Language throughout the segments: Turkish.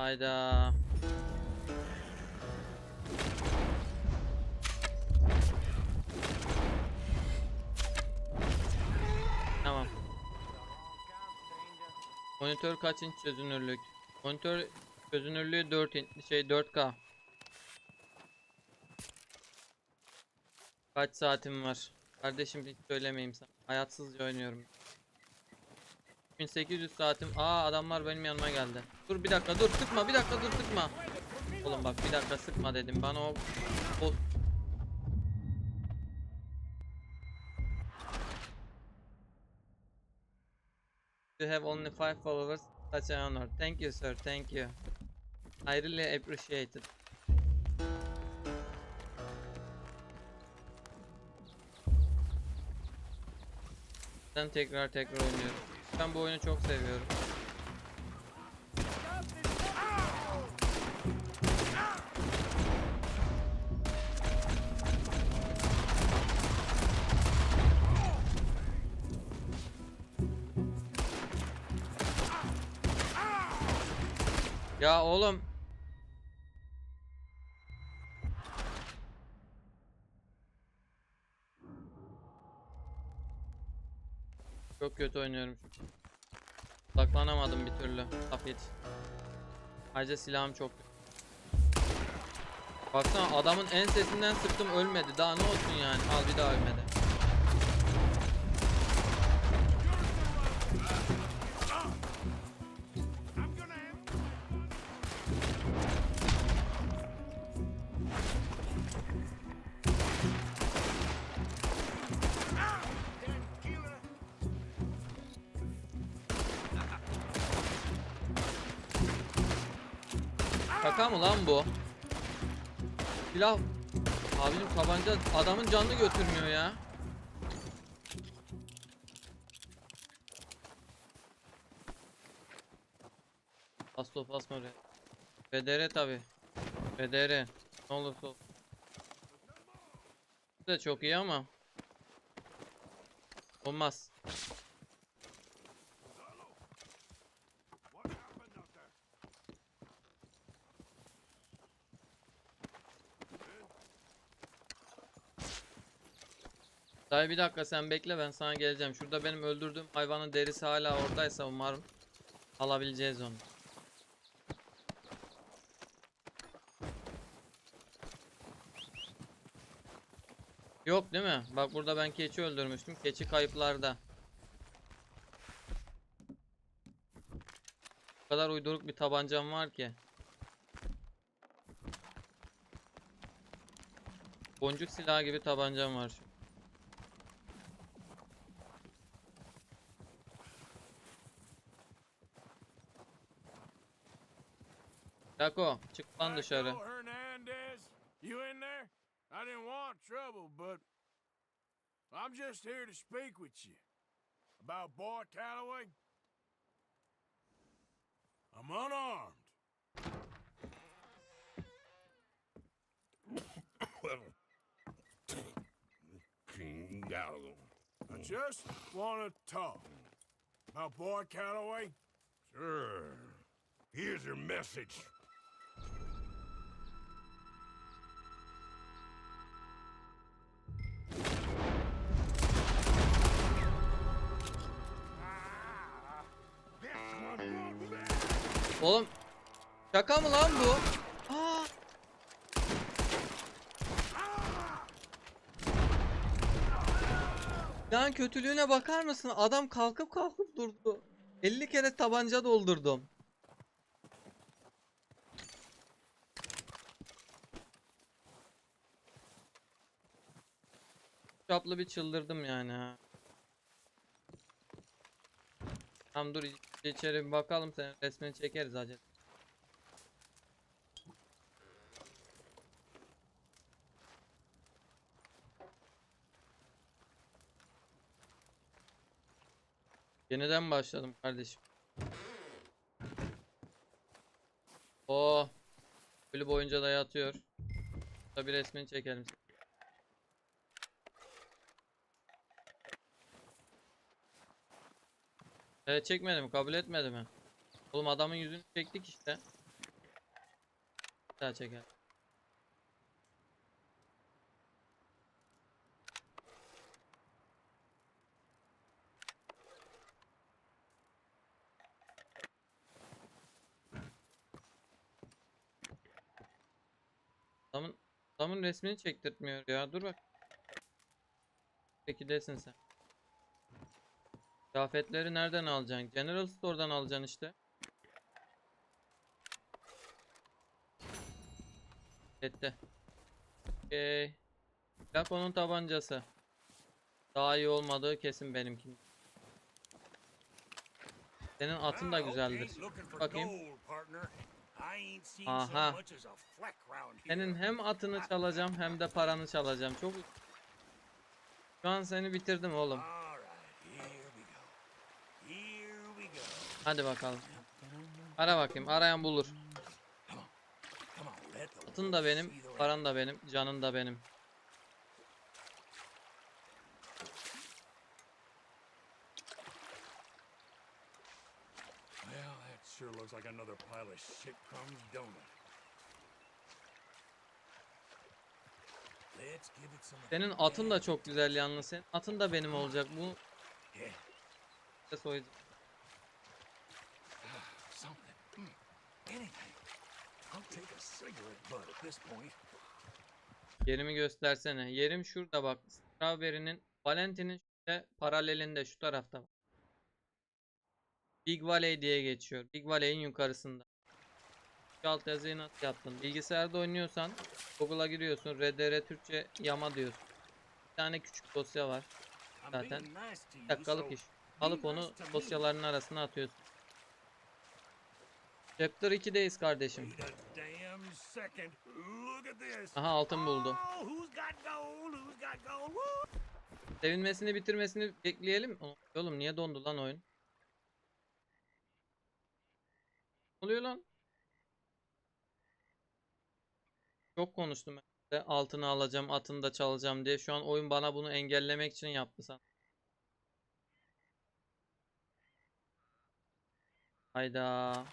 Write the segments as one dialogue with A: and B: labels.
A: Hayda. Tamam. Monitör kaç inç çözünürlük? Monitör çözünürlüğü 4 inç, şey 4K. Kaç saatim var? Kardeşim hiç söylemeyeyim sana. Hayatsızca oynuyorum. 1800 saatim. Aa adamlar benim yanıma geldi. Dur bir dakika dur sıkma bir dakika dur sıkma. Oğlum bak bir dakika sıkma dedim. Bana o, o You have only five followers. Such an honor. Thank you, sir. Thank you. I really appreciate it. Ben tekrar tekrar oynuyorum. Ben bu oyunu çok seviyorum. Ya oğlum. Kötü oynuyorum. Saklanamadım bir türlü. Afiyet. Ayrıca silahım çok. Baksana adamın en sesinden sıktım ölmedi. Daha ne olsun yani. Al bir daha ölmedi. Şaka mı lan bu? Silah Abicim tabanca adamın canını götürmüyor ya. Aslo basma oraya. BDR tabi. BDR. Ne olursa olsun. Bu da çok iyi ama. Olmaz. Dayı bir dakika sen bekle ben sana geleceğim. Şurada benim öldürdüğüm hayvanın derisi hala oradaysa umarım alabileceğiz onu. Yok değil mi? Bak burada ben keçi öldürmüştüm. Keçi kayıplarda. O kadar uyduruk bir tabancam var ki. Boncuk silahı gibi tabancam var şu. Dako çık lan dışarı.
B: Hello, Hernandez. You in there? I didn't want trouble, but I'm just here to speak with you. About Boy Calloway? I'm unarmed.
C: well, King Gallagher.
B: I just want to talk. About Boy Calloway?
C: Sure. Here's your message.
A: Oğlum şaka mı lan bu? Aa! Lan kötülüğüne bakar mısın? Adam kalkıp kalkıp durdu. 50 kere tabanca doldurdum. Çaplı bir çıldırdım yani ha. Tamam dur içeri bir bakalım senin resmini çekeriz acele. Yeniden başladım kardeşim. Oo. Ölü boyunca da yatıyor. Tabi resmini çekelim. Evet çekmedi mi? Kabul etmedi mi? Oğlum adamın yüzünü çektik işte. Bir daha çeker. Adamın, adamın resmini çektirtmiyor ya. Dur bak. Peki desin sen. Kıyafetleri nereden alacaksın? General Store'dan alacaksın işte. Etti. Okey. Lako'nun tabancası. Daha iyi olmadığı kesin benimki. Senin atın da güzeldir. Bakayım. Aha. Senin hem atını çalacağım hem de paranı çalacağım. Çok Şu an seni bitirdim oğlum. Hadi bakalım. Ara bakayım. Arayan bulur. Atın da benim, paran da benim, canın da benim.
B: Sure looks like another pile of shit crumbs,
A: Senin atın da çok güzel yalnız. Senin atın da benim olacak. Bu
B: Yeah, anything. I'll take a cigarette butt at this point.
A: Yerimi göstersene. Yerim şurada bak. Strawberry'nin Valentine'in şöyle paralelinde şu tarafta. Big Valley diye geçiyor. Big Valley'in yukarısında. Şu alt yazıyı nasıl yaptın? Bilgisayarda oynuyorsan Google'a giriyorsun. RDR Türkçe yama diyorsun. Bir tane küçük dosya var. Zaten Bir dakikalık iş. Alıp onu dosyaların arasına atıyorsun. Chapter 2'deyiz kardeşim. Aha altın buldu.
B: Oh!
A: Sevinmesini bitirmesini bekleyelim. Oğlum niye dondu lan oyun? Ne oluyor lan? Çok konuştum ben de altını alacağım, atını da çalacağım diye. Şu an oyun bana bunu engellemek için yaptı san. Hayda.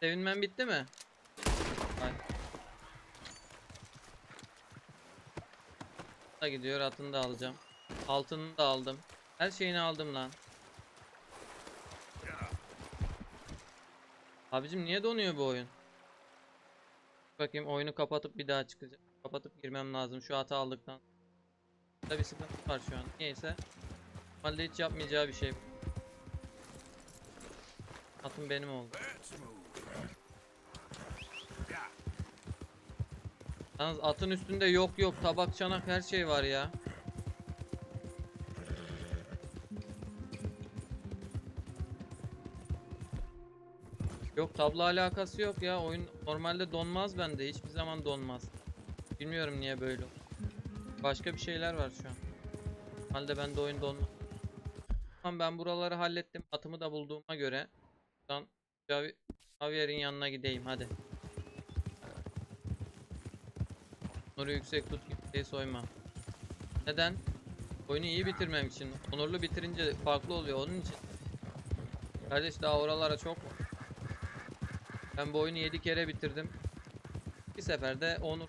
A: Sevinmem bitti mi? Hay. Da gidiyor, atını da alacağım. Altını da aldım. Her şeyini aldım lan. Abicim niye donuyor bu oyun? Bakayım oyunu kapatıp bir daha çıkacağım. Kapatıp girmem lazım şu atı aldıktan. Burada bir sıkıntı var şu an. Niyeyse. Normalde hiç yapmayacağı bir şey. Atım benim oldu. Yalnız atın üstünde yok yok tabak çanak her şey var ya. Yok tabla alakası yok ya oyun normalde donmaz bende hiçbir zaman donmaz. Bilmiyorum niye böyle. Başka bir şeyler var şu an. Halde bende oyun donmaz. Tamam ben buraları hallettim atımı da bulduğuma göre. Buradan Javier'in yanına gideyim hadi. Onuru yüksek tut kimseyi soyma. Neden? Oyunu iyi bitirmem için. Onurlu bitirince farklı oluyor onun için. Kardeş daha oralara çok var. Ben bu oyunu 7 kere bitirdim. Bir seferde onur.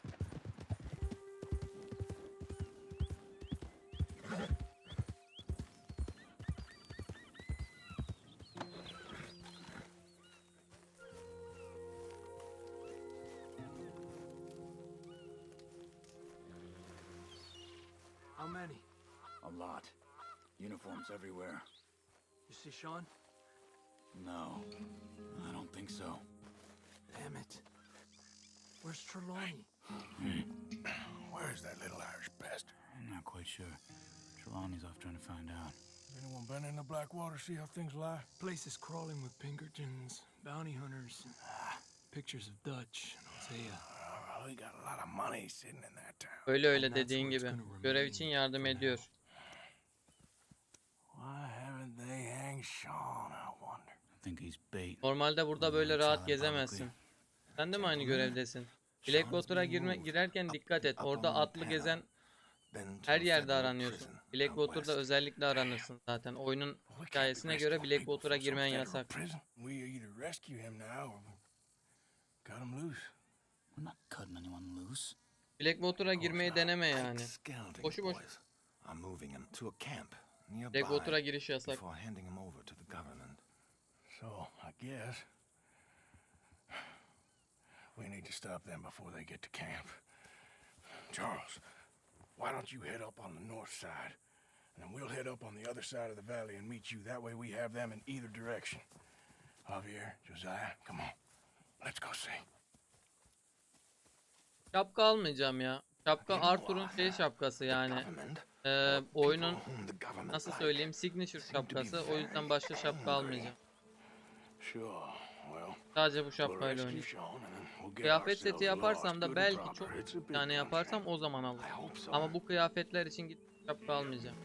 D: Sure. Trelawney's off trying to find out.
B: Anyone been in the Blackwater, see how things lie?
E: Place is crawling with Pinkertons, bounty hunters, and pictures of Dutch and Hosea.
B: We got a lot of money sitting in that town.
A: Öyle öyle dediğin gibi. Görev için yardım ediyor.
B: Why haven't they hanged Sean, I wonder?
D: I think he's bait.
A: Normalde burada böyle rahat gezemezsin. Sen de mi aynı görevdesin? Blackwater'a girme girerken dikkat et. Orada atlı gezen her yerde aranıyorsun. Blackwater'da özellikle aranırsın zaten. Oyunun hikayesine göre Blackwater'a girmen yasak. Blackwater'a girmeyi deneme yani. Boşu boş. Blackwater'a giriş yasak.
B: So, I guess we need to stop them before they get to camp. Charles, why don't you head up on the north side, and then we'll head up on the other side of the valley and meet you. That way we have them in either direction. Javier, Josiah, come on. Let's go see.
A: Şapka almayacağım ya. Şapka Arthur'un şey şapkası yani. Ee, oyunun nasıl söyleyeyim signature şapkası. O yüzden başka şapka almayacağım. Sadece bu şapkayla oynayacağım. Kıyafet seti yaparsam da belki çok yani yaparsam o zaman alırım. Ama bu kıyafetler için gidip şapka almayacağım.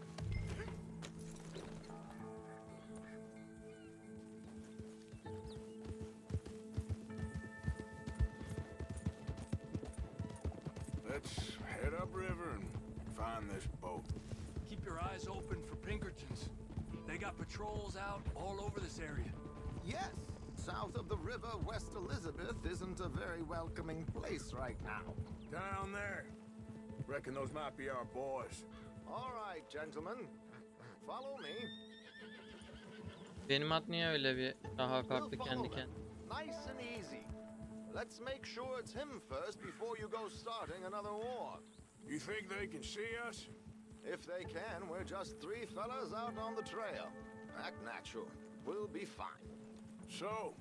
B: Let's head upriver and find this boat.
E: Keep your eyes open for Pinkertons. They got patrols out all over this area.
F: Yes, south of the river, West Elizabeth isn't a very welcoming place right now.
B: Down there. Reckon those might be our boys.
F: All right, gentlemen, follow me.
A: Benim at niye öyle bir daha kalktı
F: follow
A: kendi kendine.
F: Nice and easy. Let's make sure it's him first before you go starting another war.
B: You think they can see us?
F: If they can, we're just three fellas out on the trail. Act natural. We'll be fine.
B: So,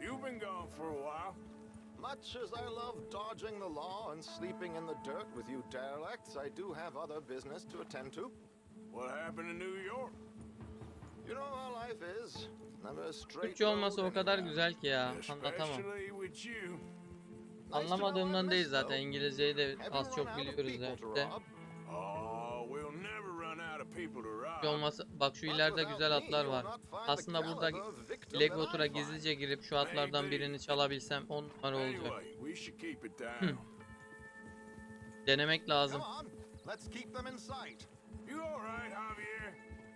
B: you've been gone for a while.
F: Much as I love dodging the law and sleeping in the dirt with you derelicts, I do have other business to attend to.
B: What happened in New York?
F: You know how life is. Never straight
A: Türkçe olması o kadar güzel ki ya. Anlatamam. Anlamadığımdan değil zaten. İngilizceyi de az çok biliyoruz
F: people
A: ya olmasa bak şu ileride güzel atlar var. Aslında burada
F: find.
A: gizlice girip şu atlardan birini çalabilsem 10 numara olacak. Denemek lazım.
F: On?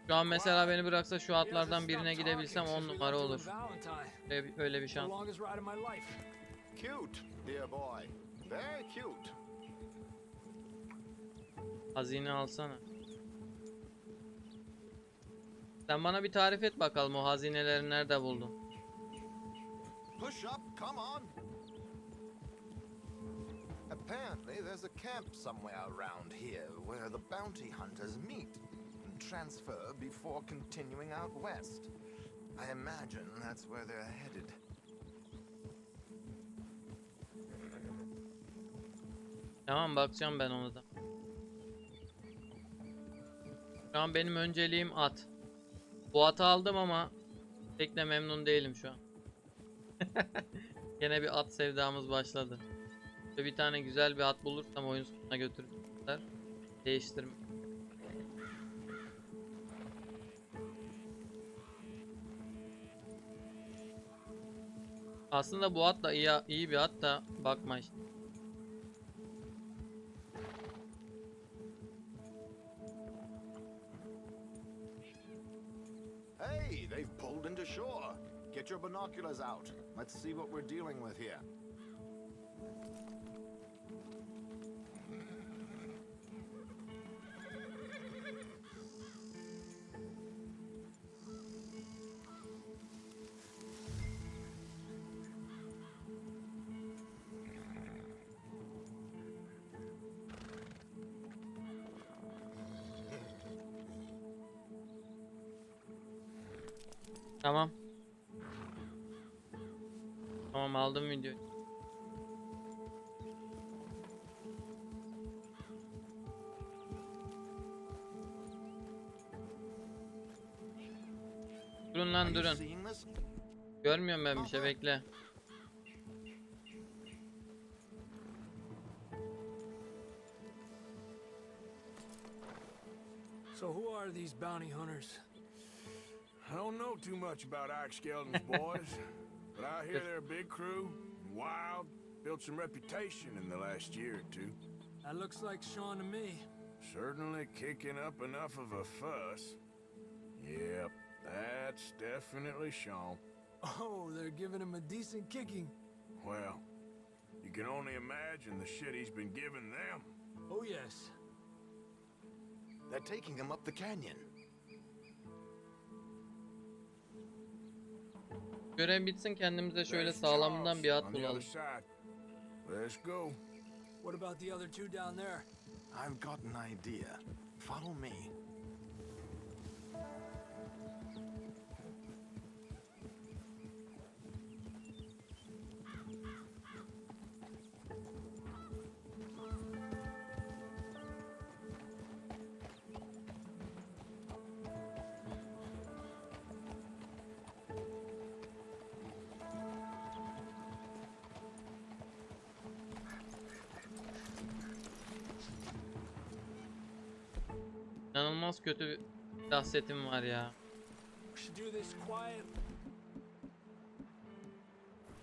A: Şu an mesela beni bıraksa şu atlardan birine gidebilsem 10 numara olur. Öyle bir, şans.
E: longest ride
A: Sen bana bir tarif et bakalım o hazineleri nerede buldun?
F: Push up, come on. Apparently, there's a camp somewhere around here where the bounty hunters meet and transfer before continuing out west. I imagine that's where they're headed.
A: Tamam bakacağım ben onu da. Şu an benim önceliğim at. Bu atı aldım ama pek de memnun değilim şu an. Gene bir at sevdamız başladı. Ve bir tane güzel bir at bulursam oyun sonuna götürürler. Değiştirme. Aslında bu at da iyi, iyi bir at da bakma işte.
F: Hey, they've pulled into shore. Get your binoculars out. Let's see what we're dealing with here.
A: Tamam. Tamam aldım videoyu. Durun lan durun. Görmüyorum ben bir şey bekle.
E: So who are these bounty hunters?
B: I don't know too much about Ike Skeldon's boys, but I hear they're a big crew, wild, built some reputation in the last year or two.
E: That looks like Sean to me.
B: Certainly kicking up enough of a fuss. Yep, that's definitely Sean.
E: Oh, they're giving him a decent kicking.
C: Well, you can only imagine the shit he's been giving them.
E: Oh, yes.
F: They're taking him up the canyon.
A: Görev bitsin kendimize şöyle
C: There's
A: sağlamından bir at bulalım.
C: Let's go.
E: What about the other two down there?
F: I've got an idea. Follow me.
A: İnanılmaz kötü bir silah setim var ya.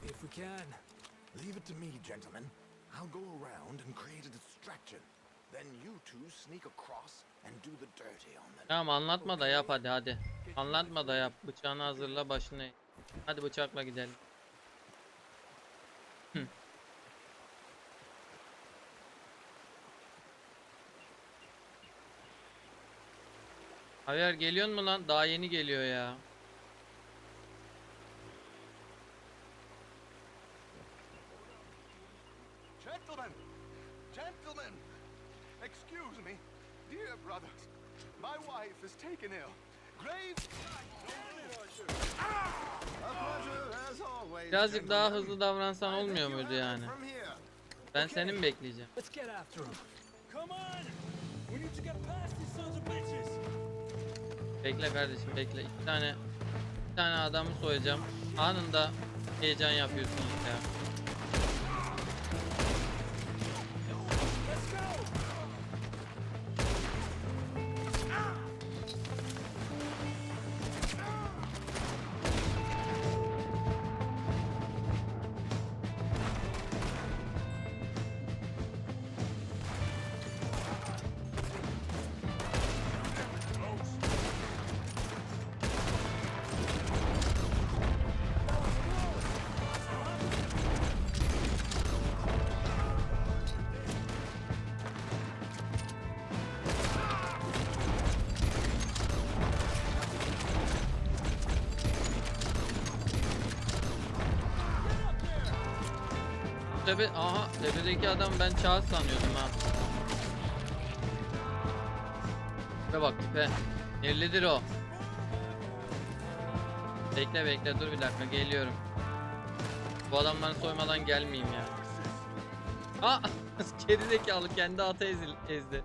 E: If we can.
F: Leave it to me, gentlemen. I'll go around and create a distraction. Then you two sneak across and do the dirty on them.
A: Tamam anlatma da yap hadi hadi. Anlatma da yap. Bıçağını hazırla başını. Hadi bıçakla gidelim. Javier geliyor mu lan? Daha yeni geliyor ya.
F: Gentlemen! Gentlemen! Excuse me, dear brothers. My wife is taken ill. Grave.
A: Birazcık daha hızlı davransan olmuyor muydu yani? Ben seni mi bekleyeceğim?
E: Let's get after him. Come on! We need to get past
A: Bekle kardeşim bekle. İki tane iki tane adamı soyacağım. Anında heyecan yapıyorsunuz ya. Tepe, aha tepedeki adam ben Charles sanıyordum ha. Tipe bak tipe. Yerlidir o. Bekle bekle dur bir dakika geliyorum. Bu adamları soymadan gelmeyeyim ya. Aa gerizekalı kendi ata ezil, ezdi.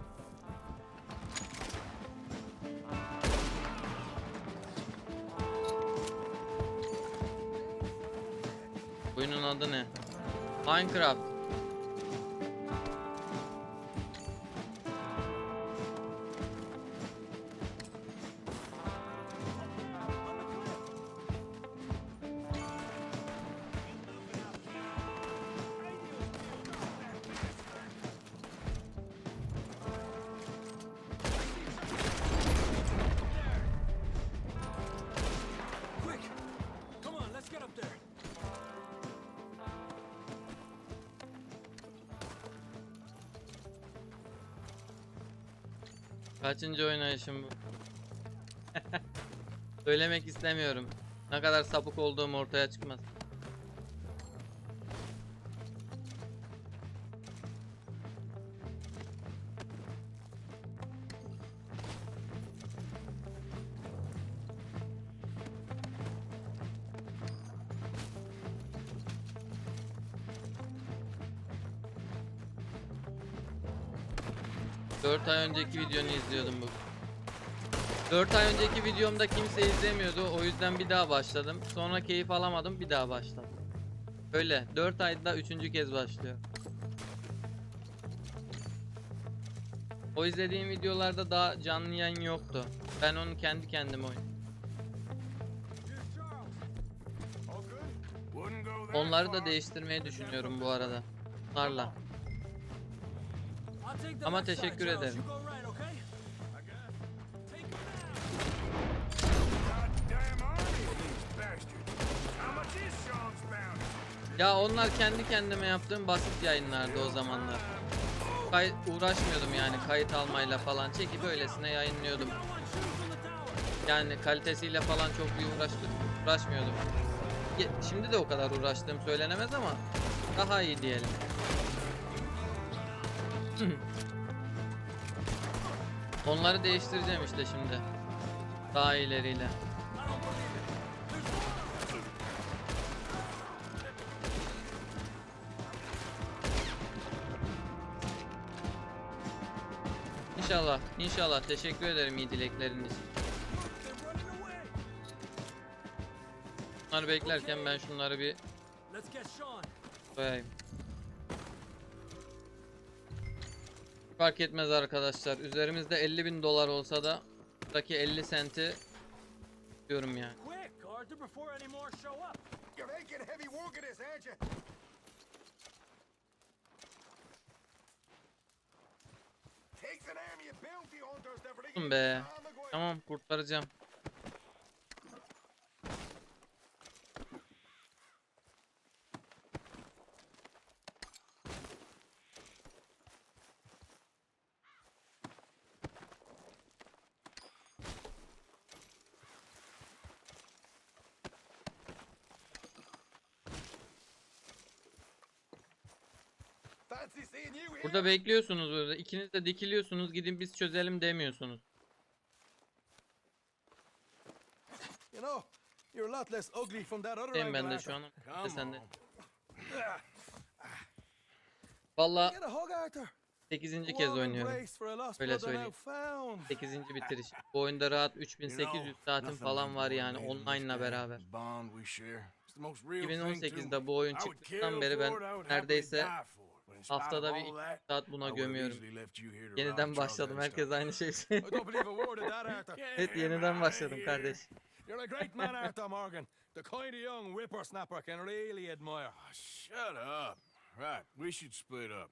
A: Oyunun adı ne? Minecraft. Kaçıncı oynayışım bu? Söylemek istemiyorum. Ne kadar sapık olduğum ortaya çıkmaz. Önceki videonu izliyordum bu. 4 ay önceki videomda kimse izlemiyordu. O yüzden bir daha başladım. Sonra keyif alamadım. Bir daha başladım. Öyle. 4 ayda 3. kez başlıyor. O izlediğim videolarda daha canlı yayın yoktu. Ben onu kendi kendime oynadım. Onları da değiştirmeyi düşünüyorum bu arada. Bunlarla. Ama teşekkür ederim. Ya onlar kendi kendime yaptığım basit yayınlardı o zamanlar. Kay uğraşmıyordum yani kayıt almayla falan çekip öylesine yayınlıyordum. Yani kalitesiyle falan çok bir uğraş uğraşmıyordum. Şimdi de o kadar uğraştığım söylenemez ama daha iyi diyelim. Onları değiştireceğim işte şimdi. Daha ileriyle. İnşallah, inşallah. Teşekkür ederim iyi dilekleriniz. Bunları beklerken ben şunları bir koyayım. Fark etmez arkadaşlar. Üzerimizde 50 bin dolar olsa da buradaki 50 senti diyorum yani.
E: Quick, Arthur, before any more show up.
B: You're making heavy work of this, aren't you? Takes an army of bounty hunters to bring
A: Tutun
B: you
A: be.
B: down the way.
A: Tamam kurtaracağım.
B: Fancy seeing you here.
A: Burada bekliyorsunuz burada. İkiniz de dikiliyorsunuz. Gidin biz çözelim demiyorsunuz.
B: You know, you're a lot less ugly from that other
A: Deyim
B: angle,
A: ben de şu an. De sen de. Valla
B: Get a hug, Arthur.
A: 8.
B: Warm
A: kez oynuyorum. Öyle söyleyeyim.
B: now found.
A: 8. bitiriş. Bu oyunda rahat 3800 saatim falan var yani online'la beraber. 2018'de bu oyun çıktıktan beri ben neredeyse haftada bir iki saat buna gömüyorum. Yeniden başladım. Herkes aynı
B: Arthur.
A: Evet yeniden başladım kardeş.
B: You're a great man, Arthur Morgan. The kind of young whippersnapper can really admire.
C: Shut up. Right, we should split up.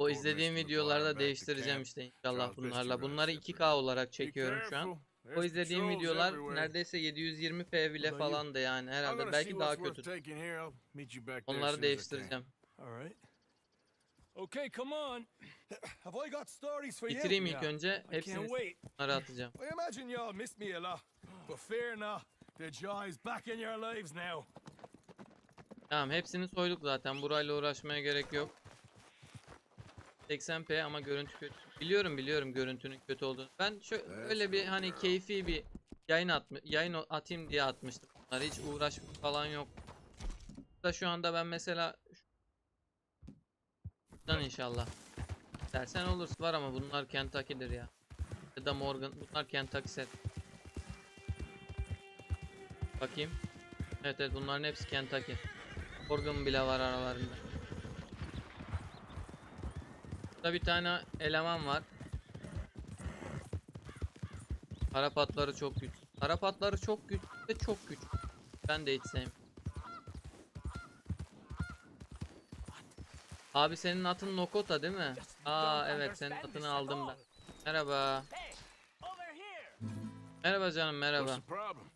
A: O izlediğim videolarda değiştireceğim işte inşallah bunlarla. Bunları
C: separate.
A: 2K olarak çekiyorum şu an. O izlediğim videolar neredeyse 720p bile falandı yani
C: I'm
A: herhalde. Belki daha kötü. Onları değiştireceğim.
E: Okay, come on.
B: Have I got stories for you?
A: Bitireyim ilk önce.
E: I can't
A: Hepsini
E: wait.
A: bunları atacağım.
B: I imagine y'all missed me a lot, but fear not. The joy's back in your lives now.
A: Tamam hepsini soyduk zaten. Burayla uğraşmaya gerek yok. 80p ama görüntü kötü. Biliyorum biliyorum görüntünün kötü olduğunu. Ben şöyle öyle bir hani keyfi bir yayın atma yayın atayım diye atmıştım. Bunları hiç uğraş falan yok. Da şu anda ben mesela şuradan inşallah. Dersen olursa var ama bunlar Kentucky'dir ya. Ya da Morgan bunlar Kentucky set. Bakayım. Evet evet bunların hepsi Kentucky. Morgan bile var aralarında. Burada bir tane eleman var. Karapatları çok güç. Karapatları çok güç ve çok güç. Ben de hiç sevmiyorum. Abi senin atın Nokota değil mi? Aa evet senin atını aldım ben. Merhaba. Merhaba canım merhaba.
C: Problem?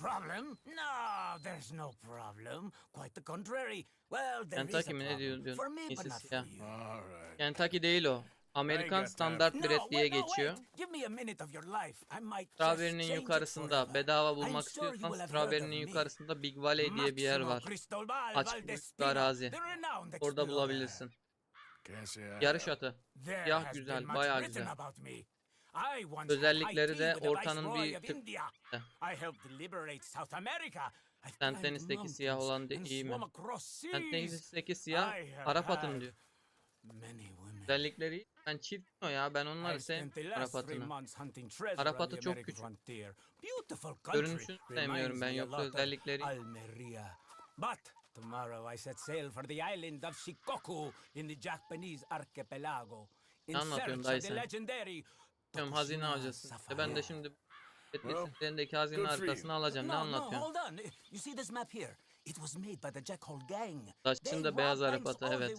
G: Problem? No, there's no problem. Quite the contrary. Well, there is a
A: Kentucky mi ne
G: problem.
A: diyor- diyorsun?
G: For me, but
A: Neyse
G: not for
A: siyah.
G: you.
C: All right.
A: Kentucky değil o. Amerikan standart
G: wait, no,
A: geçiyor. Strawberry'nin yukarısında bedava bulmak istiyorsan Strawberry'nin yukarısında Big Valley diye bir yer var. Açık bir arazi. Orada bulabilirsin. Yarış atı. Siyah güzel, bayağı güzel. Özellikleri de ortanın bir tık- Sen tenisteki siyah olan de iyi mi? Sen tenisteki siyah Arap atın
G: had
A: diyor. Özellikleri iyi. Sen çift o ya ben onları sevmiyorum Arap atını. Arap atı çok küçük. Görünüşünü sevmiyorum ben yoksa özellikleri.
G: Almeria. But tomorrow I set sail for the island of Shikoku in the Japanese archipelago. In
A: Ne anlatıyorsun
G: search
A: dayı
G: of the
A: sen?
G: legendary
A: Diyorum hazine avcısın. İşte ben de şimdi Etnisindeki hazine haritasını alacağım. Ne
G: No, no,
A: anlatıyorsun?
G: hold on. You see this map here? It was made by the Jackal gang.
A: Saçın
G: They
A: da beyaz
G: robbed
A: Arap
G: banks
A: atı
G: all the
A: evet.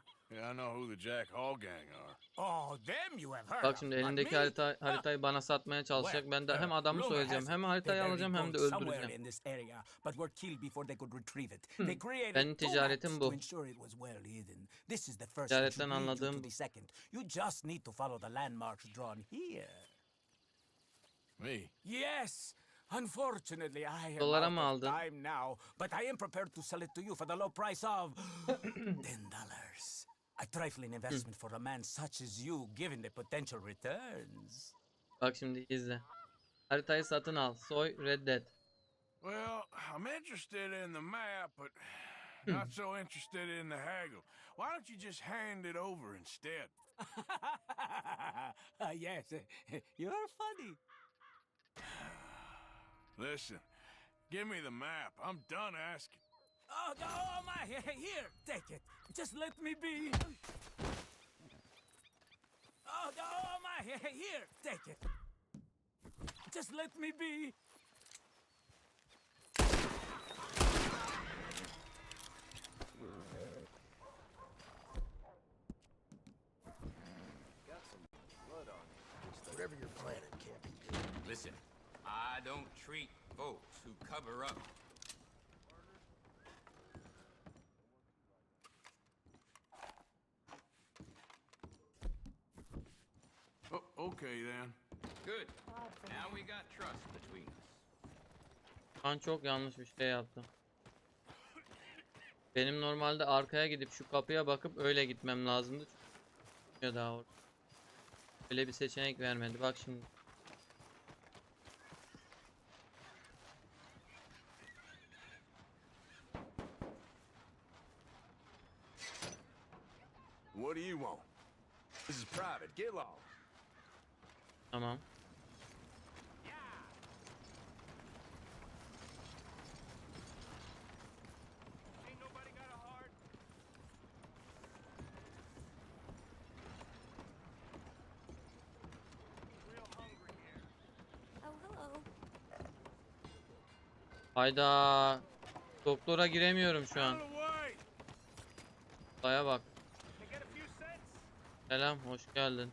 G: way from here to California.
B: Yeah, I know who the Jack Hall gang are.
G: Oh, them you have heard
A: Bak şimdi elindeki harita haritayı bana satmaya çalışacak. Ben de hem adamı soyacağım hem
G: it
A: haritayı alacağım hem de öldüreceğim.
G: created
A: Benim ticaretim bu. Ticaretten anladığım.
B: Me?
G: Yes. Unfortunately, I am
A: Dolara
G: out
A: mı
G: of
A: aldın?
G: time now, but I am prepared to sell it to you for the low price of ten dollars. A trifling investment for a man such as you, given the potential returns.
A: Bak şimdi izle. Haritayı satın al. Soy reddet.
B: Well, I'm interested in the map, but not so interested in the haggle. Why don't you just hand it over instead?
G: Ah, yes, you're funny.
B: Listen, give me the map. I'm done asking.
G: Oh, oh my! Here, take it. Just let me be. Oh, oh my! Here, take it. Just let me be.
H: Whatever you're planning can't be good.
I: Listen, I don't treat folks who cover up.
B: Okay then.
I: Good. Now we got trust between us.
A: Şu an çok yanlış bir şey yaptım. Benim normalde arkaya gidip şu kapıya bakıp öyle gitmem lazımdı. Çünkü daha orada. Öyle bir seçenek vermedi. Bak şimdi.
H: What do you want? This is private. Get lost.
A: Tamam. Hayda. Doktora giremiyorum şu an. Daya bak. Selam, hoş geldin.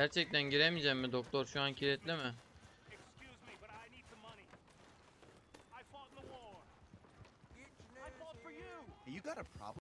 A: Gerçekten giremeyeceğim mi doktor? Şu an kilitli mi?